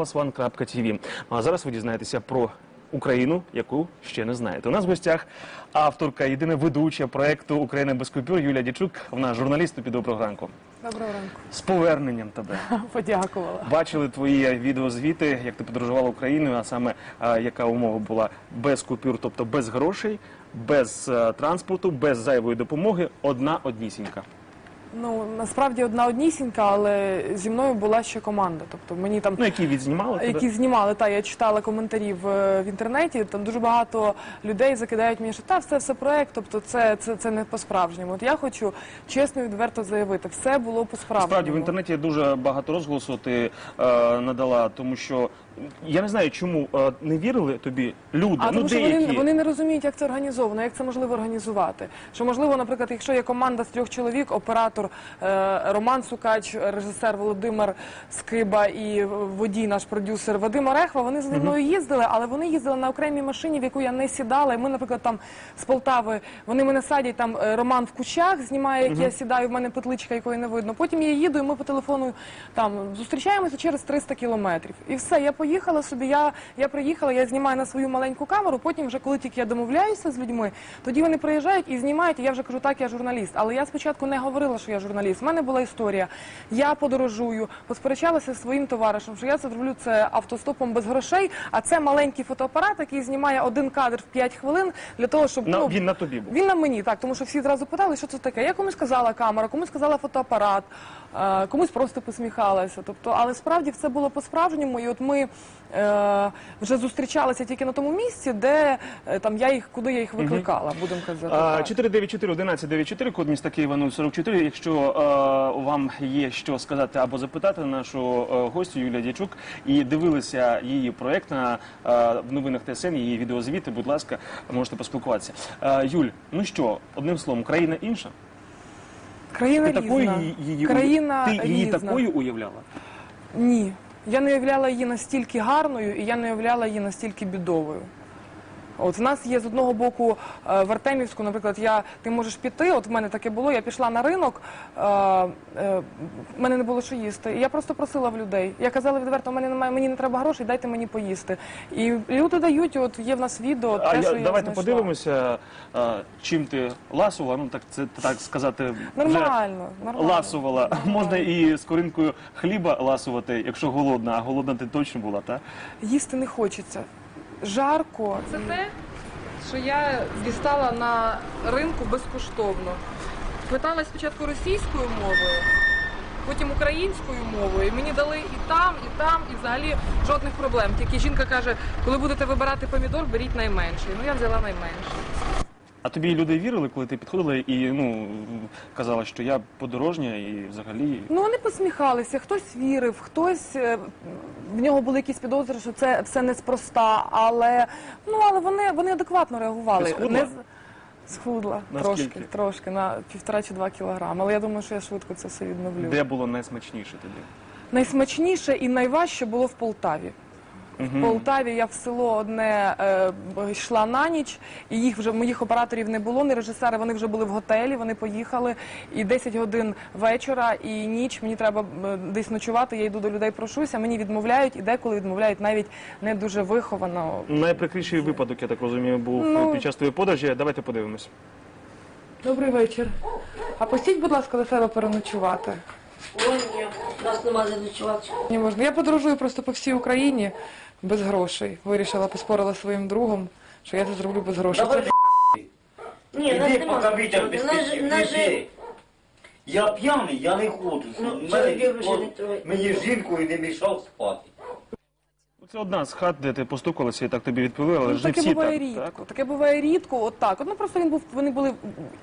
helpusone.tv. Ну, А зараз ви дізнаєтеся про Україну, яку ще не знаєте. У нас в гостях авторка, єдина ведуча проекту Україна без купюр Юлія Дічук. Вона журналіст у підопрогранку. Доброго ранку. З поверненням тебе. Подякувала. Бачили твої відеозвіти, як ти подорожувала Україною, а саме а, яка умова була без купюр, тобто без грошей, без е, транспорту, без зайвої допомоги, одна однісінька. Ну насправді одна однісінька, але зі мною була ще команда. Тобто мені там Ну, які відзнімали тебе. які знімали, та я читала коментарі в, в інтернеті. Там дуже багато людей закидають мені, що та все все проект. Тобто, це, це, це не по-справжньому. От я хочу чесно і відверто заявити, все було по-справжньому. Справді в інтернеті дуже багато розголосу ти е, надала, тому що я не знаю, чому е, не вірили тобі люди. А ну тому що деякі вони, вони не розуміють, як це організовано, як це можливо організувати. Що можливо, наприклад, якщо є команда з трьох чоловік, оператор е, Роман Сукач, режисер Володимир Скиба і водій, наш продюсер Вадим Орехва, вони зі мною їздили, але вони їздили на окремій машині, в яку я не сідала. І ми, наприклад, там з Полтави вони мене садять. Там е, Роман в кучах знімає, як я сідаю. В мене петличка, якої не видно. Потім я їду, і ми по телефону там зустрічаємося через 300 кілометрів. І все, я поїхала собі. Я, я приїхала, я знімаю на свою маленьку камеру. Потім, вже коли тільки я домовляюся з людьми, тоді вони приїжджають і знімають. І я вже кажу, так, я журналіст. Але я спочатку не говорила, що я журналіст. У мене була історія. Я подорожую, посперечалася зі своїм товаришем, що я це зроблю це автостопом без грошей. А це маленький фотоапарат, який знімає один кадр в 5 хвилин для того, щоб на, ну, він на тобі був. він на мені, так, тому що всі зразу питали, що це таке. Я комусь казала камера, комусь сказала фотоапарат, комусь просто посміхалася. Тобто, але справді все було по-справжньому. І от ми е, вже зустрічалися тільки на тому місці, де е, там я їх, куди я їх викликала, будемо казати. Так. 494 1194 код міста Києва 044. Якщо е, вам є що сказати або запитати нашу е, гостю Юлія Дячук і дивилися її проект на е, в новинах ТСН, її відеозвіти, будь ласка, можете поспілкуватися. Е, Юль, ну що, одним словом, країна інша? Країна Ти різна. її, її Країна ти її різна. такою уявляла? Ні. Я не уявляла її настільки гарною, і я не уявляла її настільки бідовою. От в нас є з одного боку е, в Артемівську, наприклад, я ти можеш піти. От в мене таке було. Я пішла на ринок, е, е, в мене не було що їсти. І я просто просила в людей. Я казала відверто, в мене немає, мені не треба грошей, дайте мені поїсти. І люди дають. От є в нас відео. А те, я, що я давайте знайшла. подивимося, е, чим ти ласувала, ну так це так сказати, вже Нормально, нормально. ласувала. Можна і з коринкою хліба ласувати, якщо голодна, а голодна ти точно була, так? Їсти не хочеться. Жарко. Це те, що я дістала на ринку безкоштовно. Питала спочатку російською мовою, потім українською мовою. І мені дали і там, і там, і взагалі жодних проблем. Тільки жінка каже, коли будете вибирати помідор, беріть найменший. Ну я взяла найменший. А тобі люди вірили, коли ти підходила і ну казала, що я подорожня і взагалі. Ну вони посміхалися, хтось вірив, хтось е, в нього були якісь підозри, що це все неспроста, але ну але вони, вони адекватно реагували. Ти схудла? з- Схудла Наскільки? трошки, трошки на півтора чи два кілограми. Але я думаю, що я швидко це все відновлю. Де було найсмачніше тобі? Найсмачніше і найважче було в Полтаві. В Полтаві я в село одне е, йшла на ніч, і їх вже моїх операторів не було, не режисери. Вони вже були в готелі, вони поїхали. І 10 годин вечора і ніч мені треба е, десь ночувати. Я йду до людей, прошуся. Мені відмовляють, і деколи відмовляють навіть не дуже виховано. Найприкріший випадок, я так розумію, був Ну. під час твоєї подорожі. Давайте подивимось. Добрий вечір. А постіть, будь ласка, до себе переночувати. Ой, ні, нас нема де ночувати. Не можна. Я подорожую просто по всій Україні без грошей. Вирішила, поспорила зі своїм другом, що я це зроблю без грошей. Давай Це Ні, нас Іди нема. поки вітер без Нас же- нас же- іди. Я п'яний, я не ходжу. Ну, Мене- чоловік вже от не той. Мені з жінкою не мішав спати. Це одна з хат, де ти постукалася і так тобі відповіли, але Ну, ж не таке всі буває так. рідко. так? Таке буває рідко. От так. От, ну просто він був. Вони були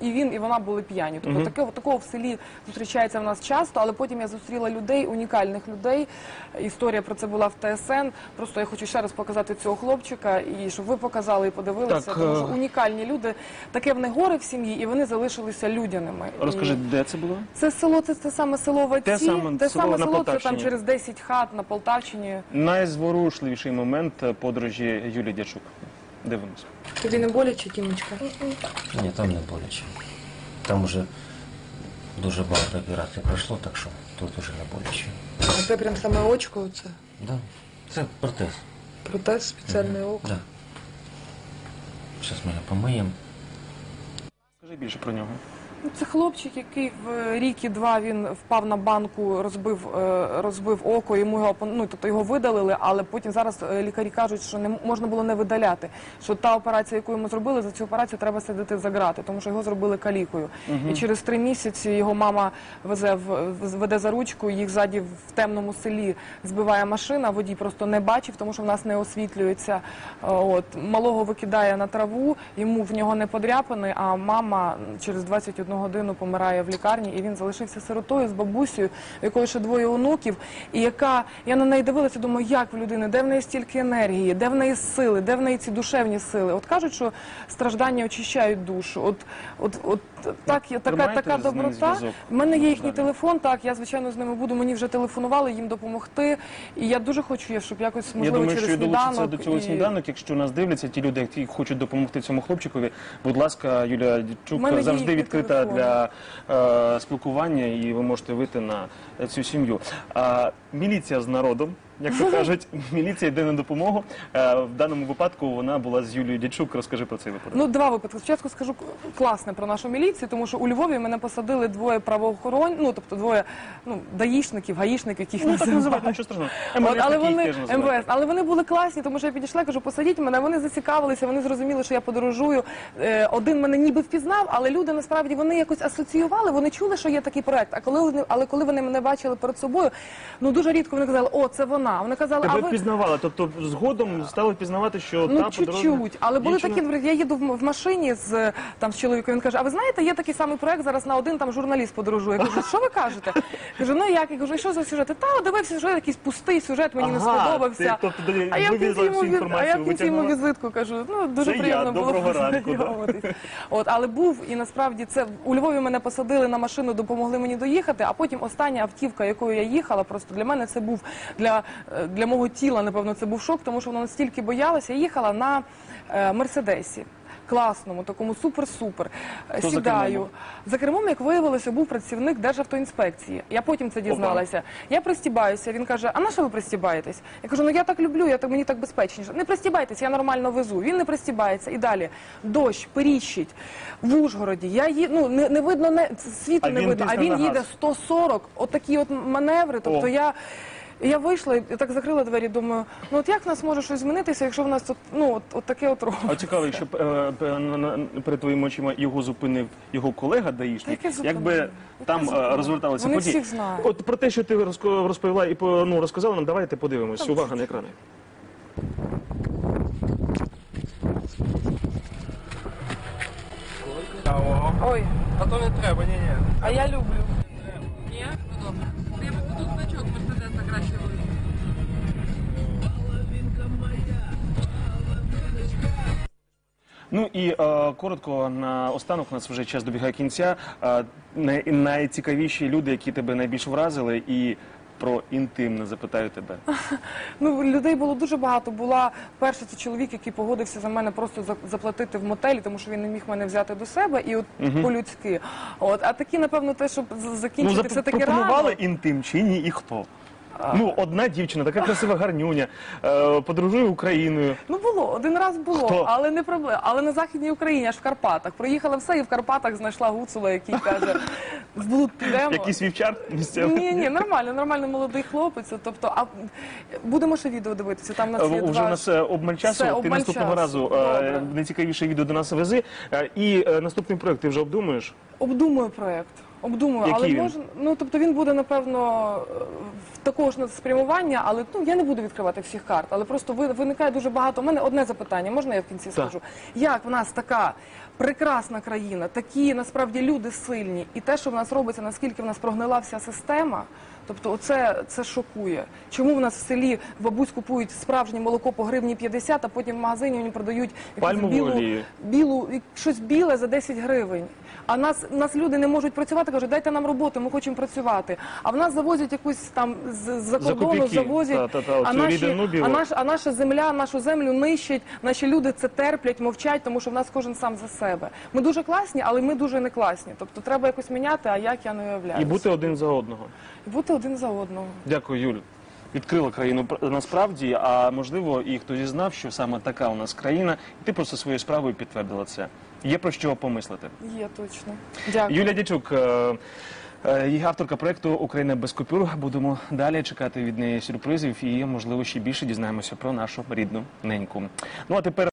і він, і вона були п'яні. Тобто такого такого в селі зустрічається в нас часто, але потім я зустріла людей, унікальних людей. Історія про це була в ТСН. Просто я хочу ще раз показати цього хлопчика, і щоб ви показали і подивилися. Так, тому що е, унікальні люди. Таке в них горе в сім'ї, і вони залишилися людяними. Розкажи, І де це було? це село, це те саме село Ватці, Те саме село на це там Полтавщині. через 10 хат на Полтавщині. Найзворушливіший момент е, подорожі Юлії Дячук. Дивимось. Тобі не боляче, Тімочка? Ні, там не боляче. Там уже дуже багато операцій пройшло, так що тут уже не боляче. А це прям саме очко оце. Да. Це протез. Протез спеціальний око. Да. Зараз ми його помиємо. Скажи більше про нього. Ну, Це хлопчик, який в рік і два він впав на банку, розбив, е, розбив око, йому його ну, тобто його видалили, але потім зараз е, лікарі кажуть, що не можна було не видаляти. Що та операція, яку йому зробили, за цю операцію треба сидіти за грати, тому що його зробили калікою. І через три місяці його мама везе веде за ручку, їх ззаді в темному селі збиває машина. Водій просто не бачив, тому що в нас не освітлюється. Е, От малого викидає на траву, йому в нього не подряпаний, а мама через 21 годину помирає в лікарні, і він залишився сиротою з бабусею, в якої ще двоє онуків, і яка я на неї дивилася, думаю, як в людини, де в неї стільки енергії, де в неї сили, де в неї ці душевні сили. От кажуть, що страждання очищають душу. От, от, от так, є така, така доброта. У мене є їхній телефон, так я звичайно з ними буду. Мені вже телефонували їм допомогти. І я дуже хочу, щоб якось можливо Я думаю, через що долучиться до цього і- сніданок, якщо нас дивляться, ті люди, які хочуть допомогти цьому хлопчикові. Будь ласка, Юлія Дідчук завжди відкрита для е, спілкування, і ви можете вийти на цю сім'ю. А міліція з народом. Як то кажуть, міліція йде на допомогу. Е, В даному випадку вона була з Юлією Дячук. Розкажи про цей випадок. Ну, два випадки. Спочатку скажу класне про нашу міліцію, тому що у Львові мене посадили двоє правоохоронь, ну тобто двоє ну даїшників, гаїшників, яких Ну так називають. нічого страшного. От, МВС але вони. МВС, але вони були класні, тому що я підійшла, кажу, посадіть мене. Вони зацікавилися, вони зрозуміли, що я подорожую. Е, один мене ніби впізнав, але люди насправді вони якось асоціювали, вони чули, що є такий проект. А коли вони, але коли вони мене бачили перед собою, ну дуже рідко вони казали, о, це вона. Вони казали, а Тебе ви впізнавали, тобто згодом стали впізнавати, що Ну, та подорожня чуть-чуть, але були дівчина- такі, я їду в, в машині з там з чоловіком. Він каже: А ви знаєте, є такий самий проект зараз на один там журналіст подорожує. Я кажу, що ви кажете? Кажу, ну як? Я кажу, і що за сюжет? Та дивився сюжет, якийсь пустий сюжет, мені не Ага, сподобався. ти, тобто, а я в кінці вивезла йому всю від- а інформацію, в кінці йому витягнула? візитку кажу. Ну дуже Це я, приємно було доброго ранку, да. познайомитись. От, але був і насправді це у Львові мене посадили на машину, допомогли мені доїхати. А потім остання автівка, якою я їхала, просто для мене це був для, для мого тіла, напевно, це був шок, тому що воно настільки боялося. Я їхала на е, мерседесі. Класному, такому супер-супер. Е, Хто за Сідаю. кермом? За кермом, як виявилося, був працівник Державтоінспекції. Я потім це дізналася. Я пристібаюся. Він каже: А на що ви пристібаєтесь? Я кажу, ну я так люблю, я так мені так безпечніше. Не пристібайтесь, я нормально везу. Він не пристібається. І далі дощ, періщить в Ужгороді. Я ї... ну, не, не видно, не світу А не видно. А він їде газ. 140, отакі от маневри. Тобто О. я. Я вийшла і так закрила двері. Думаю, ну от як в нас може щось змінитися, якщо в нас тут ну от, от таке от робить? А цікаво, якщо б, е, на- на- перед твоїми очима його зупинив його колега даїшник, Та яке якби Яке там е, зупинив? розверталися Вони події. всіх знають. От про те, що ти розко- розповіла і по- ну, розказала нам, давайте подивимось. Увага на екрани. Ой, А то не треба, ні, ні. а я люблю. Ну і е, коротко на останок у нас вже час добігає кінця. Е, най- найцікавіші люди, які тебе найбільш вразили, і про інтимне запитаю тебе. Ну, людей було дуже багато. Була перша це чоловік, який погодився за мене просто за- заплатити в мотелі, тому що він не міг мене взяти до себе, і от по-людськи. От, а такі, напевно, те, щоб з- Ну, закінчити все таки запропонували рано. інтим чи ні, і хто? Ну, одна дівчина, така красива гарнюня, е, подорожує Україною. Ну було один раз було, Хто? але не проблема. Але на західній Україні, аж в Карпатах. Проїхала все, і в Карпатах знайшла гуцула, який каже: в блуд підемо. Якийсь вівчар місцевий. Ні, ні, нормально, нормально молодий хлопець. Тобто, а будемо ще відео дивитися. Там на Е, є Вже два у нас е, обмаль часу. Все, Ти обмаль наступного часу. разу е, Добре. найцікавіше відео до нас вези. Е, І е, наступний проект ти вже обдумуєш. Обдумую проект. Обдумую, Який але він? можна, ну тобто він буде напевно в такого ж спрямування, але ну я не буду відкривати всіх карт. Але просто ви- виникає дуже багато. У мене одне запитання, можна я в кінці скажу? Як в нас така прекрасна країна, такі насправді люди сильні, і те, що в нас робиться, наскільки в нас прогнила вся система. Тобто, оце це шокує. Чому в нас в селі бабусь купують справжнє молоко по гривні 50, а потім в магазині вони продають якусь Пальмову білу, олію. білу щось біле за 10 гривень. А нас, нас люди не можуть працювати, кажуть, дайте нам роботу, ми хочемо працювати. А в нас завозять якусь там з- з-за кордону, копійки. завозять, Та-та-та, а, наші, білу. а, наш, а наша земля, нашу землю нищить, наші люди це терплять, мовчать, тому що в нас кожен сам за себе. Ми дуже класні, але ми дуже не класні. Тобто треба якось міняти, а як я не уявляю. І бути один за одного. І бути один за одного. Дякую, Юль. відкрила країну насправді, а можливо, і хтось і знав, що саме така у нас країна, і ти просто своєю справою підтвердила це. Є про що помислити. Є точно. Дякую. Юлія Дячук, е, е, є авторка проекту Україна без купюр. Будемо далі чекати від неї сюрпризів і, можливо, ще більше дізнаємося про нашу рідну неньку. Ну а тепер.